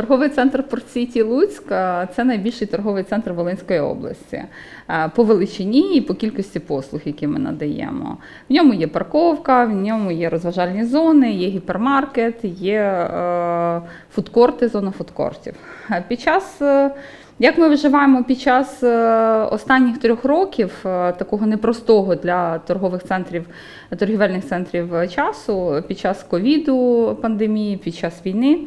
Торговий центр Портсіті Луцька це найбільший торговий центр Волинської області по величині і по кількості послуг, які ми надаємо. В ньому є парковка, в ньому є розважальні зони, є гіпермаркет, є е, фудкорти, зона фудкортів. Під час е, як ми виживаємо під час е, останніх трьох років е, такого непростого для торгових центрів, торгівельних центрів е, часу, під час ковіду, пандемії, під час війни,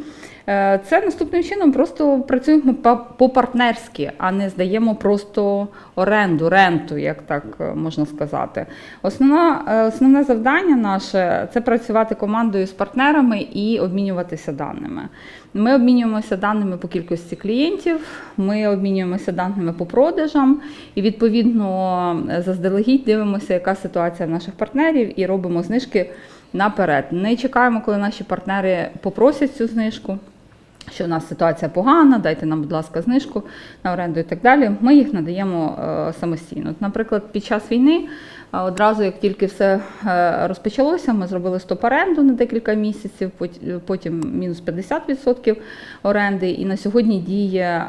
це наступним чином просто працюємо по-партнерськи, а не здаємо просто оренду, ренту, як так можна сказати. Основна, основне завдання наше це працювати командою з партнерами і обмінюватися даними. Ми обмінюємося даними по кількості клієнтів, ми обмінюємося даними по продажам, і відповідно заздалегідь дивимося, яка ситуація в наших партнерів, і робимо знижки наперед. Не чекаємо, коли наші партнери попросять цю знижку. Що в нас ситуація погана, дайте нам, будь ласка, знижку на оренду і так далі. Ми їх надаємо е, самостійно. Наприклад, під час війни, е, одразу як тільки все е, розпочалося, ми зробили стоп оренду на декілька місяців, потім мінус 50% оренди. І на сьогодні діє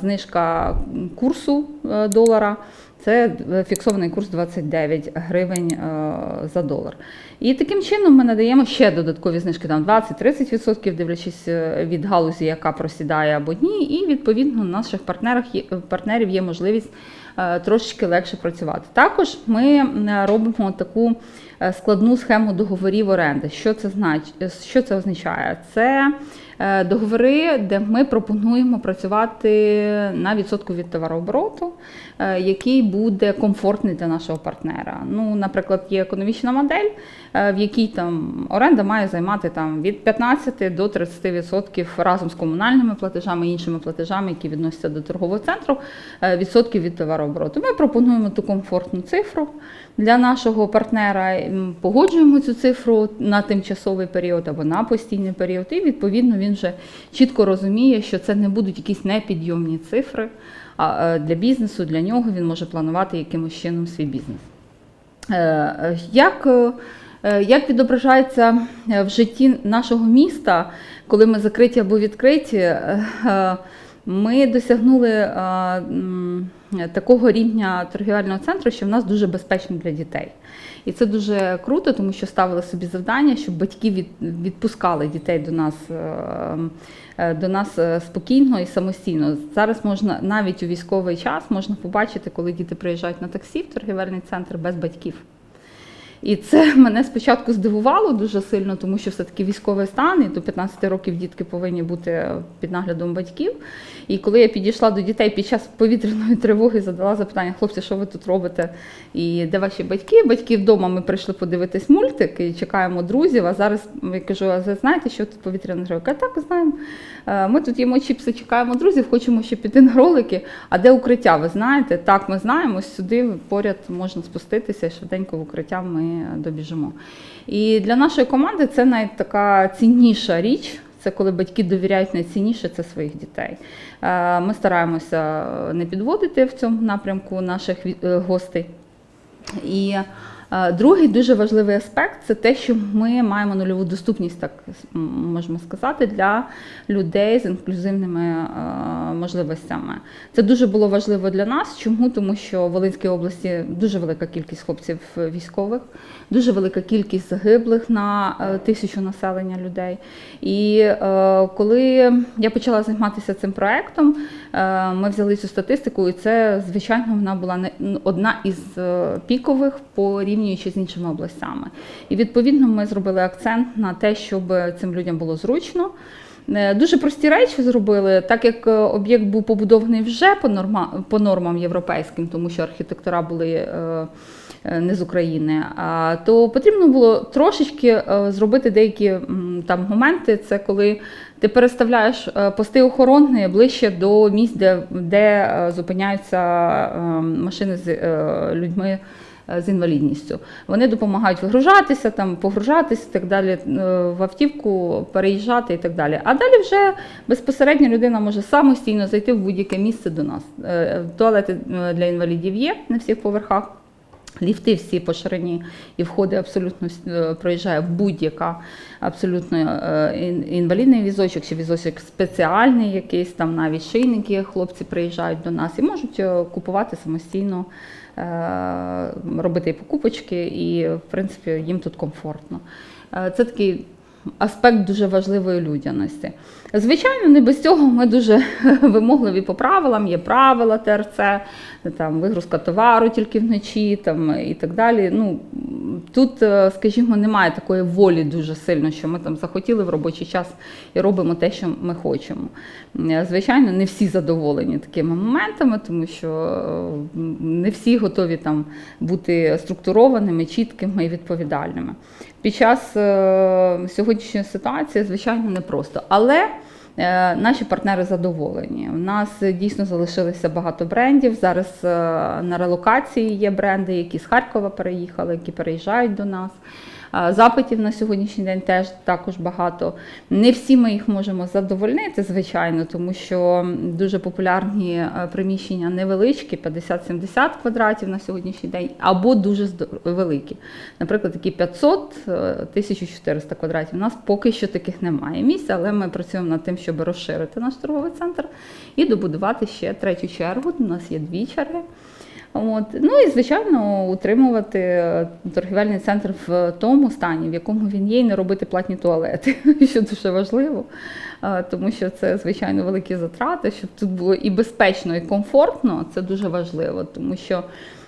знижка курсу долара. Це е, фіксований курс 29 гривень е, за долар. І таким чином ми надаємо ще додаткові знижки там 20-30%, дивлячись е, від галузі, яка просідає або ні. І відповідно наших партнерах партнерів є можливість трошечки легше працювати. Також ми робимо таку складну схему договорів оренди. Що це значить? Що це означає? Це договори, де ми пропонуємо працювати на відсотку від товарообороту, е, який буде комфортний для нашого партнера. Ну, наприклад, є економічна модель, е, в якій там оренда має займати там від 15 до 30% разом з комунальними платежами і іншими платежами, які відносяться до торгового центру, е, відсотків від товарообороту. Ми пропонуємо ту комфортну цифру для нашого партнера, погоджуємо цю цифру на тимчасовий період або на постійний період, і відповідно він вже чітко розуміє, що це не будуть якісь непідйомні цифри. А е, для бізнесу, для нього він може планувати якимось чином свій бізнес. Е, е, Як, як відображається в житті нашого міста, коли ми закриті або відкриті, ми досягнули такого рівня торгівельного центру, що в нас дуже безпечно для дітей. І це дуже круто, тому що ставили собі завдання, щоб батьки від, відпускали дітей до нас, е, е, до нас е, спокійно і самостійно. Зараз можна навіть у військовий час можна побачити, коли діти приїжджають на таксі в торгівельний центр без батьків. І це мене спочатку здивувало дуже сильно, тому що все-таки військовий стан, і до 15 років дітки повинні бути під наглядом батьків. І коли я підійшла до дітей під час повітряної тривоги, задала запитання, хлопці, що ви тут робите? І де ваші батьки? Батьки вдома ми прийшли подивитись мультик і чекаємо друзів. А зараз я кажу, а ви знаєте, що тут повітряна тривога? Так знаємо. Е, Ми тут їмо чіпси, чекаємо друзів, хочемо ще піти на ролики. А де укриття? Ви знаєте? Так, ми знаємо. Сюди поряд можна спуститися, швиденько в укриття ми добіжимо. І для нашої команди це навіть така цінніша річ. Це коли батьки довіряють найцінніше це своїх дітей. Е, Ми стараємося не підводити в цьому напрямку наших е, гостей. І другий дуже важливий аспект це те, що ми маємо нульову доступність, так можемо сказати, для людей з інклюзивними можливостями. Це дуже було важливо для нас. Чому? Тому що в Волинській області дуже велика кількість хлопців військових, дуже велика кількість загиблих на е, тисячу населення людей. І е, коли я почала займатися цим проектом, е, ми взяли цю статистику, і це, звичайно, вона була одна із пікових порівнюючи з іншими областями. І відповідно ми зробили акцент на те, щоб цим людям було зручно. Е, Дуже прості речі зробили, так як е, об'єкт був побудований вже по, норма, по нормам європейським, тому що архітектура були е, не з України, то потрібно було трошечки зробити деякі там моменти. Це коли ти переставляєш пости охорони ближче до місць, де, де зупиняються машини з людьми з інвалідністю. Вони допомагають вигружатися, там, погружатися так далі, е, в автівку, переїжджати і так далі. А далі вже безпосередньо людина може самостійно зайти в будь-яке місце до нас. Е, Туалети е, для інвалідів є на всіх поверхах. Ліфти всі по ширині і входи абсолютно е, проїжджає будь-яка абсолютно е, інвалідний візочок чи візочок спеціальний якийсь, там навіть шийники хлопці приїжджають до нас і можуть е, купувати самостійно, робити покупочки, і в принципі їм тут комфортно. Це такий аспект дуже важливої людяності. Звичайно, не без цього ми дуже вимогливі по правилам, є правила ТРЦ, там вигрузка товару тільки вночі там, і так далі. Ну, тут, е, скажімо, немає такої волі дуже сильно, що ми там захотіли в робочий час і робимо те, що ми хочемо. Е, Звичайно, не всі задоволені такими моментами, тому що е, не всі готові там бути структурованими, чіткими і відповідальними. Під час е, сьогоднішньої ситуації, звичайно, непросто. Але е, наші партнери задоволені. У нас е, дійсно залишилося багато брендів. Зараз на релокації є бренди, які з Харкова переїхали, які переїжджають до нас. Запитів на сьогоднішній день теж також багато. Не всі ми їх можемо задовольнити, звичайно, тому що дуже популярні е, приміщення невеличкі, 50-70 квадратів на сьогоднішній день, або дуже великі. Наприклад, такі 500 е, 1400 квадратів. У нас поки що таких немає місця, але ми працюємо над тим, щоб розширити наш торговий центр і добудувати ще третю чергу. У нас є дві черги. От. Ну і звичайно утримувати е, торгівельний центр в тому стані, в якому він є, і не робити платні туалети, що дуже важливо, е, тому що це звичайно великі затрати, щоб тут було і безпечно, і комфортно. Це дуже важливо, тому що.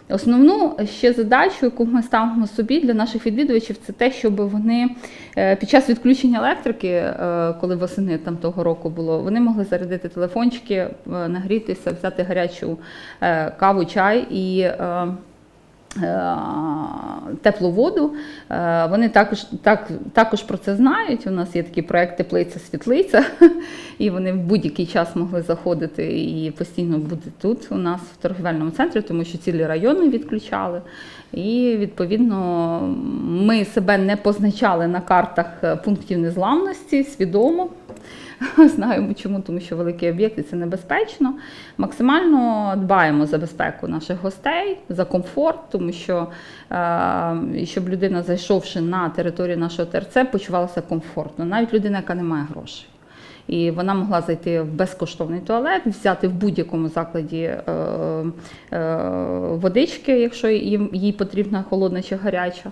Основну ще задачу, яку ми ставимо собі для наших відвідувачів, це те, щоб вони е, під час відключення електрики, е, коли восени там того року було, вони могли зарядити телефончики, е, нагрітися, взяти гарячу каву, чай і. Е, Теплу воду. Е, Вони також, так, також про це знають. У нас є такий проект Теплиця-світлиця, і вони в будь-який час могли заходити і постійно бути тут у нас в торгівельному центрі, тому що цілі райони відключали. І відповідно ми себе не позначали на картах е, пунктів незламності свідомо. Знаємо чому, тому що великі об'єкти це небезпечно. Максимально дбаємо за безпеку наших гостей, за комфорт, тому що е, щоб людина, зайшовши на територію нашого ТРЦ, почувалася комфортно, навіть людина, яка не має грошей. І вона могла зайти в безкоштовний туалет, взяти в будь-якому закладі е, е, водички, якщо їй, їй потрібна холодна чи гаряча,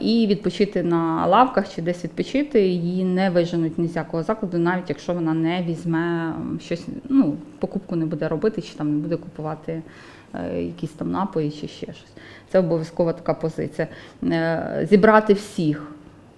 і відпочити на лавках чи десь відпочити. Її не виженуть ні з якого закладу, навіть якщо вона не візьме щось, ну, покупку не буде робити, чи там не буде купувати е, якісь там напої чи ще щось. Це обов'язкова така позиція. Зібрати всіх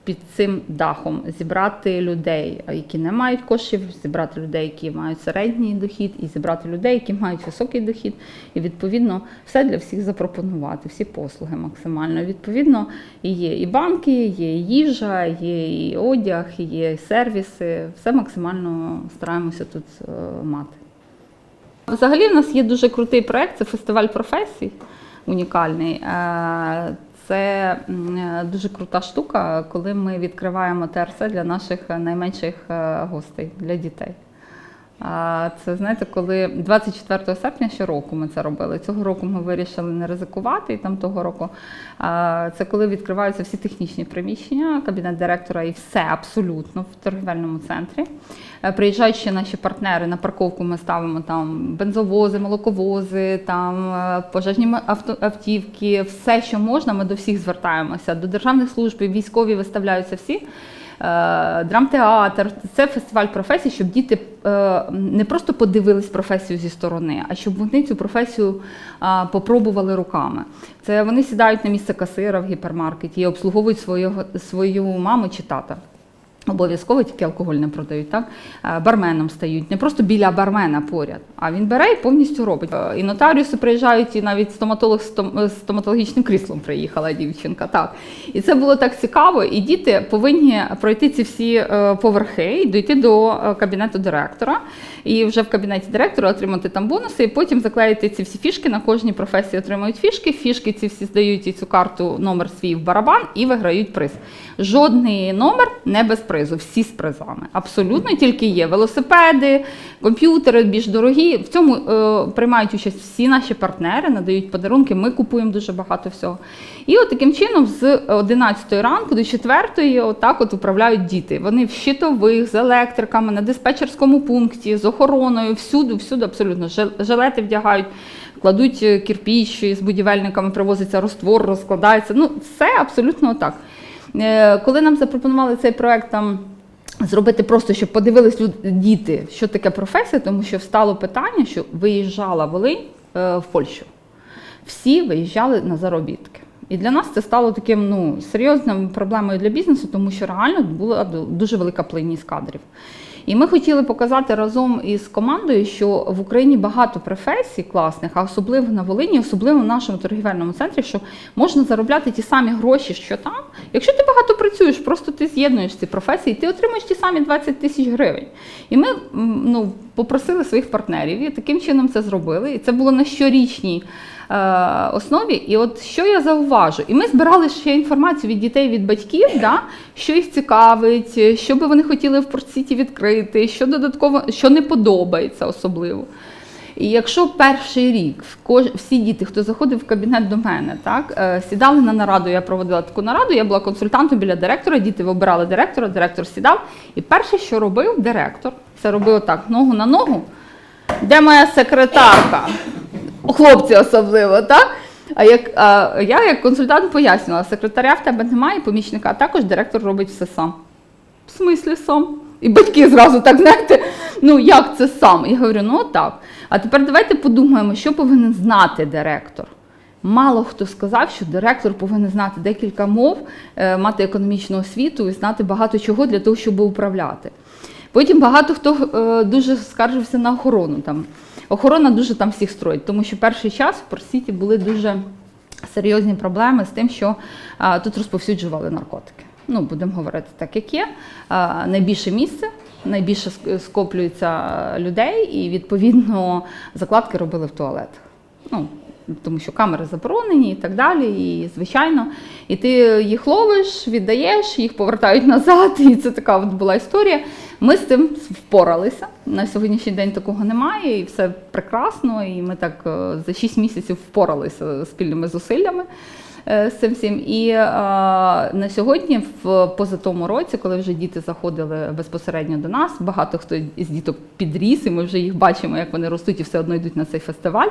під цим дахом зібрати людей, які не мають коштів, зібрати людей, які мають середній дохід, і зібрати людей, які мають високий дохід, і відповідно все для всіх запропонувати, всі послуги максимально. Відповідно, є і банки, є і їжа, є і одяг, є і сервіси. Все максимально стараємося тут е, мати. Взагалі, в нас є дуже крутий проект, це фестиваль професій унікальний. Е, Це е, дуже крута штука, коли ми відкриваємо ТРС для наших найменших е, гостей, для дітей. Це знаєте, коли 24 серпня щороку ми це робили. Цього року ми вирішили не ризикувати, і там того року це коли відкриваються всі технічні приміщення, кабінет директора і все абсолютно в торгівельному центрі. Е, Приїжджають ще наші партнери на парковку. Ми ставимо там бензовози, молоковози, там е, пожежні авто, автівки, все, що можна. Ми до всіх звертаємося. До державних служб, військові виставляються всі. Е, Драмтеатр це фестиваль професій, щоб діти е, не просто подивились професію зі сторони, а щоб вони цю професію попробували руками. Це вони сідають на місце касира в гіпермаркеті і обслуговують свою, свою маму чи тата. Обов'язково тільки алкоголь не продають, так? Е, Барменом стають, не просто біля бармена поряд, а він бере і повністю робить. Е, І нотаріуси приїжджають, і навіть стоматолог з стоматологічним кріслом приїхала дівчинка. Так. І це було так цікаво. І діти повинні пройти ці всі е, поверхи і дійти до кабінету директора. І вже в кабінеті директора отримати там бонуси, і потім заклеїти ці всі фішки. На кожній професії отримують фішки. Фішки ці всі здають і цю карту, номер свій в барабан і виграють приз. Жодний номер не без призу. Призу, всі з призами. Абсолютно тільки є велосипеди, комп'ютери більш дорогі. В цьому е, приймають участь всі наші партнери, надають подарунки. Ми купуємо дуже багато всього. І от таким чином з 11 ранку до 4 отак от управляють діти. Вони в щитових, з електриками, на диспетчерському пункті, з охороною, всюди, всюди абсолютно жилети вдягають. Кладуть е, кирпіч з будівельниками, привозиться роствор, розкладається. Ну, все абсолютно так. Е, Коли нам запропонували цей проект там зробити просто, щоб подивились діти, що таке професія, тому що встало питання, що виїжджала Волинь е, в Польщу. Всі виїжджали на заробітки. І для нас це стало таким ну, серйозним проблемою для бізнесу, тому що реально була дуже велика плинність кадрів. І ми хотіли показати разом із командою, що в Україні багато професій класних, а особливо на Волині, особливо в нашому торгівельному центрі, що можна заробляти ті самі гроші, що там. Якщо ти багато працюєш, просто ти з'єднуєш ці професії, ти отримаєш ті самі 20 тисяч гривень. І ми ну, попросили своїх партнерів і таким чином це зробили. І це було на щорічній е, основі. І от що я зауважу, і ми збирали ще інформацію від дітей, від батьків, да, що їх цікавить, що би вони хотіли в портсіті відкрити, що додатково, що не подобається особливо. І якщо перший рік всі діти, хто заходив в кабінет до мене, так е, сідали на нараду, я проводила таку нараду, я була консультантом біля директора, діти вибирали директора, директор сідав. І перше, що робив директор, це робив так, ногу на ногу. Де моя секретарка? Хлопці особливо, так? А як а, я як консультант пояснювала, секретаря в тебе немає, помічника, а також директор робить все сам. В смислі сам? І батьки зразу так знаєте, ну як це сам? Я говорю, ну так. А тепер давайте подумаємо, що повинен знати директор. Мало хто сказав, що директор повинен знати декілька мов, е, мати економічну освіту і знати багато чого для того, щоб управляти. Потім багато хто е, дуже скаржився на охорону. Там. Охорона дуже там всіх строїть, тому що перший час в Порсіті були дуже серйозні проблеми з тим, що а, тут розповсюджували наркотики. Ну, будемо говорити так, як є. А, найбільше місце, найбільше ск- скоплюється людей, і відповідно закладки робили в туалетах. Ну, тому що камери заборонені і так далі. І звичайно, і ти їх ловиш, віддаєш, їх повертають назад. І це така от була історія. Ми з цим впоралися. На сьогоднішній день такого немає, і все прекрасно. І ми так е, за 6 місяців впоралися спільними зусиллями е, з цим всім. І е, на сьогодні, в позатому році, коли вже діти заходили безпосередньо до нас, багато хто із діток підріс, і ми вже їх бачимо, як вони ростуть і все одно йдуть на цей фестиваль.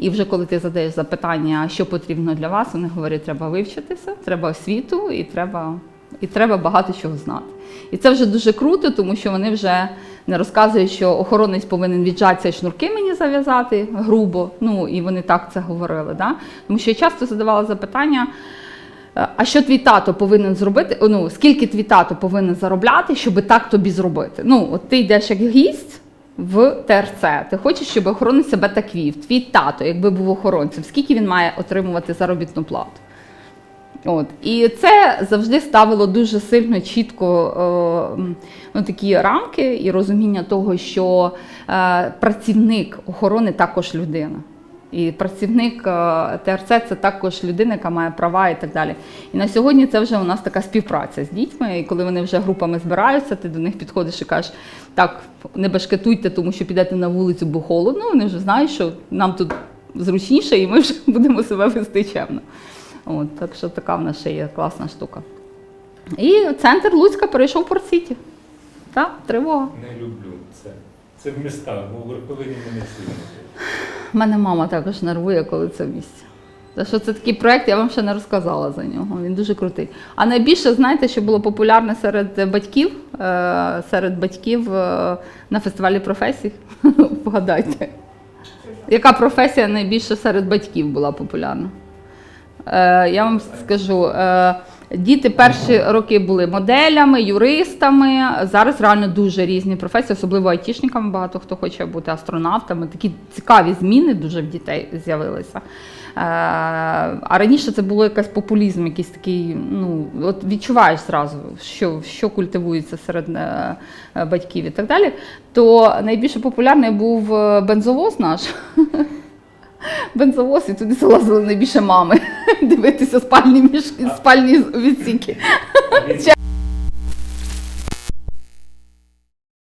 І вже коли ти задаєш запитання, що потрібно для вас, вони говорять, треба вивчитися, треба освіту і треба, і треба багато чого знати. І це вже дуже круто, тому що вони вже не розказують, що охоронець повинен віджатися і шнурки мені зав'язати грубо. Ну і вони так це говорили. Да? Тому що я часто задавала запитання. «Е, А що твій тато повинен зробити? Ну, скільки твій тато повинен заробляти, щоб так тобі зробити? Ну, от ти йдеш як гість в ТРЦ, ти хочеш, щоб охоронець себе так вів. Твій тато, якби був охоронцем, скільки він має отримувати заробітну плату? От. І це завжди ставило дуже сильно чітко е, ну, такі рамки і розуміння того, що е, працівник охорони також людина. І працівник е, ТРЦ це також людина, яка має права і так далі. І на сьогодні це вже у нас така співпраця з дітьми. І коли вони вже групами збираються, ти до них підходиш і кажеш, так, не бешкетуйте, тому що підете на вулицю, бо холодно. Вони вже знають, що нам тут зручніше, і ми вже будемо себе вести чемно. От, так що така в нас ще є класна штука. І центр Луцька перейшов в Порт-Сіті. Так, тривога. Не люблю це. Це в містах, бо в Верховині мене. У мене мама також нервує, коли це в місті. Та що це такий проект, я вам ще не розказала за нього. Він дуже крутий. А найбільше, знаєте, що було популярне серед батьків, е, серед батьків е, на фестивалі професій. Вгадайте. Яка професія найбільше серед батьків була популярна? Е, я вам скажу. Діти перші роки були моделями, юристами. Зараз реально дуже різні професії, особливо айтішниками. Багато хто хоче бути астронавтами. Такі цікаві зміни дуже в дітей з'явилися. Е, А раніше це було якийсь популізм, якийсь такий. Ну от відчуваєш зразу, що, що культивується серед е, батьків і так далі. То найбільше популярний був е, бензовоз наш. Бензовоз, і туди залазили найбільше мами дивитися спальні мішки, спальні відсіки.